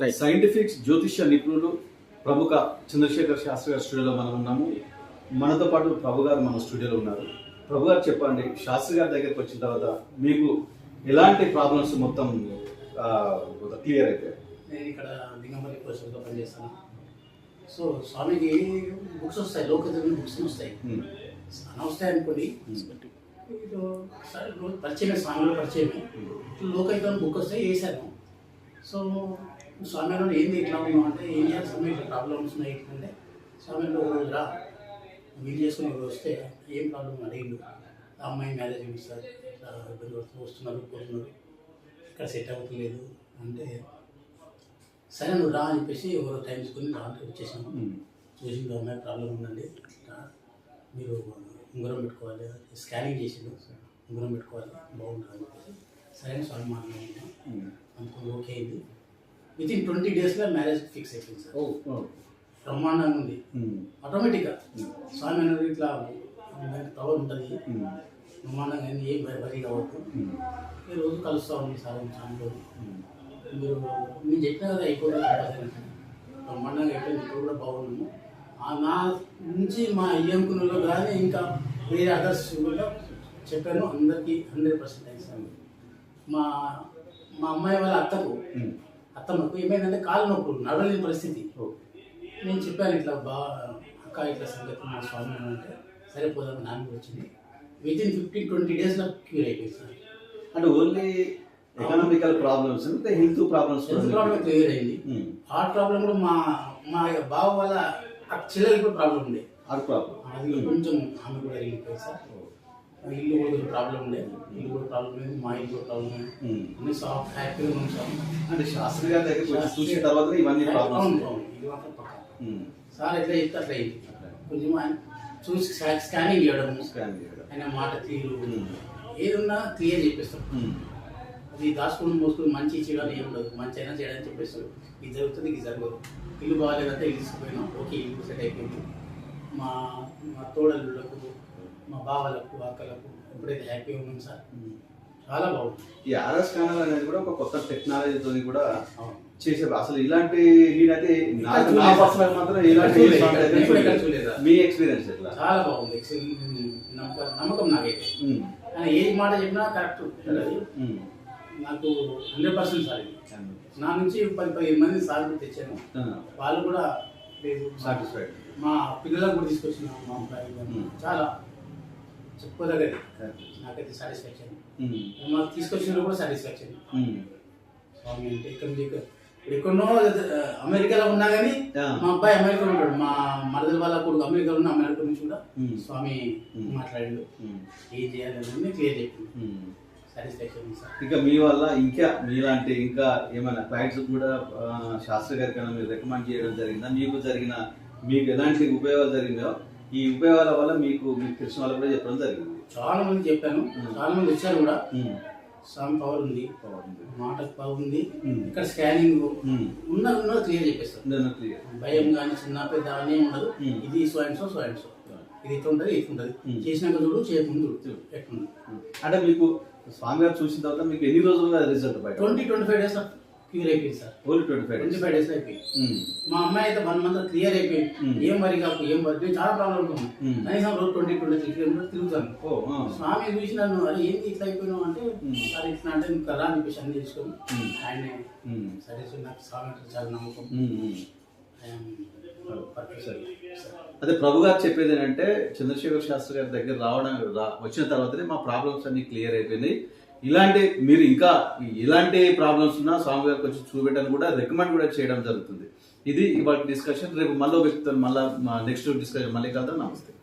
Scientific జ్యోతిష్య నిపుణులు ప్రముఖ చంద్రశేఖర్ శాస్త్రి గారి స్టూడియోలో మనం ఉన్నాము. మనతో పాటు ప్రభు గారు మన స్టూడియోలో ఉన్నారు. ప్రభు గారు చెప్పండి శాస్త్రి గారి దగ్గరికి వచ్చిన తర్వాత మీకు ఎలాంటి ప్రాబ్లమ్స్ మొత్తం క్లియర్ అయితే? నేను ఇక్కడ లింగంపల్లి పోస్టులో పనిచేస్తాను. సో స్వామికి బుక్స్ వస్తాయి లోకదేవుని బుక్స్ వస్తాయి. అలా వస్తాయి అనుకోండి. రోజు పరిచయమే స్వామిలో పరిచయమే. లోకైతే బుక్ వస్తే వేసాను సో స్వామిలో ఏంది ఇట్లా ఉన్నావు? అంటే ఏం చేయాలి? స్వామి ఇట్లా ప్రాబ్లమ్స్ ఉన్నాయి అంటే స్వామిలో రా వీలు చేసుకుని ఎవరు వస్తే ఏం ప్రాబ్లం అడిగిండు. ఆ అమ్మాయి మ్యారేజ్ ఇస్తారు ఇట్లా ఇబ్బంది పడుతూ వస్తున్నారు పోతున్నారు. ఇక్కడ సెట్ అవ్వట్లేదు అంటే సరే నువ్వు రా అని చెప్పేసి ఎవరో టైం తీసుకుని రా అంటే వచ్చేసాము. చూసి "ఈ అమ్మాయి ప్రాబ్లం ఉందండి. మీరు ఉంగరం పెట్టుకోవాలి. స్కానింగ్ చేసిండు. ఉంగరం పెట్టుకోవాలి. బాగుంటుంది అని చెప్పేసి సరే అని స్వామి మాట్లాడుతున్నాం అనుకుని ఓకే అయింది. విత్ ఇన్ ట్వంటీ డేస్లో మ్యారేజ్ ఫిక్స్ అయిపోయింది సార్. బ్రహ్మాండంగా ఉంది. ఆటోమేటిక్గా స్వామి అనేది ఇట్లా పవర్ ఉంటుంది. బ్రహ్మాండంగా అయింది ఏం భరీ కావద్దు. ఈ రోజు కలుస్తా ఉంది సార్ స్వామిలో మీరు నేను చెప్పిన కదా అయిపోతుంది బ్రహ్మాండంగా అయిపోయింది. ఇప్పుడు కూడా బాగున్నాము. ఆ నా నుంచి మా ఇయ్యంకులలో కానీ ఇంకా వేరే అదర్స్ కూడా చెప్పాను. అందరికీ హండ్రెడ్ పర్సెంట్ అయింది మా మా అమ్మాయి వాళ్ళ అత్తకు అత్తమ్మకు ఏమైందంటే కాలు నొప్పులు నడవలేని పరిస్థితి. నేను చెప్పాను ఇట్లా బా అక్క ఇట్లా సంగతి మా స్వామి అంటే సరే పోదాం నాన్న వచ్చింది విత్ ఇన్ ఫిఫ్టీన్ ట్వంటీ డేస్లో క్యూర్ అయిపోయింది సార్. అంటే ఓన్లీ ఎకనామికల్ ప్రాబ్లమ్స్ అంటే health problems health problem clear అయింది. హార్ట్ ప్రాబ్లం కూడా మా మా బావ వల్ల ఆ చెల్లెలకి కూడా ప్రాబ్లం ఉండే. హార్ట్ ప్రాబ్లం అది కొంచెం ఆమె కూడా వెళ్ళిపోయింది సార్. ఇల్లు కూడా ప్రాబ్లం ఉండే. ఇల్లు కూడా ప్రాబ్లం లేదు మా ఇల్లు కూడా ఉంది అన్ని సాఫ్ట్ ఉన్నాం సార్ అంటే శాస్త్రి గారి దగ్గరికి వచ్చి చూసిన తర్వాత ఇవన్నీ అవును, ప్రాబ్లమ్స్ అవును. ఇది మాత్రం పక్కా. సార్ ఎట్లా చెప్తే అట్లా కొంచెం ఆయన చూసి స్కా- స్కానింగ్ చేయడం. ఆయన మాట తీరు. ఏదున్నా క్లియర్ చెప్పేస్తాం ఉమ్. అది దాచుకుని మోసుకుని మంచి చేయడం ఏం ఉండదు మంచి అయినా చేయడానికి చెప్పేస్తాడు ఇది జరుగుతుంది ఇది జరగదు. ఇల్లు బాగాలేదంటే ఇల్లు తీసుకుపోయినాం ఓకే ఇల్లు సెట్ అయిపోయింది. మా మా తోడళ్ళకు మా బావలకు అక్కలకు ఎప్పుడైతే హ్యాపీగా ఉన్నాం సార్. చాలా బాగుంది. ఈ ఆర్ఎస్ ఛానల్ అనేది కూడా ఒక కొత్త టెక్నాలజీతో కూడా. చేసే అసలు ఇలాంటి నేనైతే నా- ఇక్కడ నా చూడలేదు. పర్సనల్ మాత్రం ఇలాంటి? మీ ఎక్స్పీరియన్స్ ఎట్లా? చాలా బాగుంది. ఎక్సెల్ నమ్మకం నాకైతే. ఆయన ఏ మాట చెప్పినా కరెక్ట్. నాకు హండ్రెడ్ పర్సెంట్ సార్ నా నుంచి పది పదిహేను మంది సార్లు తెచ్చాను. వాళ్ళు కూడా లేదు. సాటిస్ఫైడ్ మా పిల్లలకు కూడా తీసుకొచ్చిన మా. చాలా చెప్పుకోదగ్గది నాకైతే సాటిస్ఫాక్షన్ ఉమ్. మాకు తీసుకొచ్చిన కూడా సాటిస్ఫాక్షన్ ఉమ్. స్వామి అంటే ఇక్కడ ఇప్పుడు ఎక్కడో అమెరికాలో ఉన్నా కానీ. మా అబ్బాయి అమెరికాలో ఉంటాడు మా మరదల వాళ్ళ కొడుకు అమెరికాలో ఉన్న అమెరికా నుంచి కూడా Hmm. స్వామి Hmm. మాట్లాడాడు. ఏం చేయాలని క్లియర్ చెప్పింది ఇంకా మీ వల్ల ఇంకా మీలాంటి ఇంకా ఏమైనా క్లయింట్స్ కూడా శాస్త్రి గారికి మీరు రికమెండ్ చేయడం జరిగిందా మీకు జరిగిన మీకు ఎలాంటి ఉపయోగాలు జరిగిందో ఈ ఉపయోగాల వల్ల మీకు మీకు తెలిసిన వాళ్ళు కూడా చెప్పడం జరిగింది చాలా మంది చెప్పాను. చాలా మంది వచ్చారు కూడా. స్వామి పవర్ ఉంది బాగుంది. పవర్ ఉంది Hmm. ఇక్కడ స్కానింగ్. ఉన్న ఉన్నది క్లియర్ చెప్పేస్తారు. భయం కానీ చిన్న పెద్ద అని ఉండదు. ఇది స్వయంసో స్వయంసో ఇది ఇట్లా ఉంటుంది ఇట్లా ఉంటుంది. చేసినాక చూడు చేయకముందు చూడు ఎట్లుంది. అంటే మీకు స్వామి గారు చూసిన తర్వాత మీకు ఎన్ని రోజులుగా రిజల్ట్ బయట twenty twenty five days clear అయిపోయింది sir only twenty five twenty five days అయిపోయింది Hmm. మా అమ్మాయి అయితే వన్ మంత్ క్లియర్ అయిపోయింది Hmm. ఏం వరి కాకు ఏం వరి చాలా ప్రాబ్లం ఉంటుంది Hmm. కనీసం రోజు ట్వంటీ ట్వంటీ త్రీ కిలోమీటర్స్ తిరుగుతాను. స్వామి చూసి నన్ను అరే ఏంటి ఇట్లా అయిపోయినావు అంటే. సరే ఇట్లా అంటే నువ్వు కదా అని చెప్పేసి అన్ని Hmm. ఆయన. సరే సార్ నాకు స్వామి అంటే చాలా నమ్మకం అదే ప్రభు గారు చెప్పేది ఏంటంటే చంద్రశేఖర్ శాస్త్రి గారి దగ్గర రావడం వచ్చిన తర్వాతనే మా ప్రాబ్లమ్స్ అన్ని క్లియర్ అయిపోయినాయి ఇలాంటి మీరు ఇంకా ఇలాంటి ప్రాబ్లమ్స్ ఉన్నా స్వామి గారికి వచ్చి చూపెట్టని కూడా రికమెండ్ కూడా చేయడం జరుగుతుంది. ఇది ఇవాళ డిస్కషన్ రేపు మళ్ళీ వ్యక్తులు మళ్ళీ నెక్స్ట్ డిస్కషన్ మళ్ళీ కలుద్దాం. నమస్తే.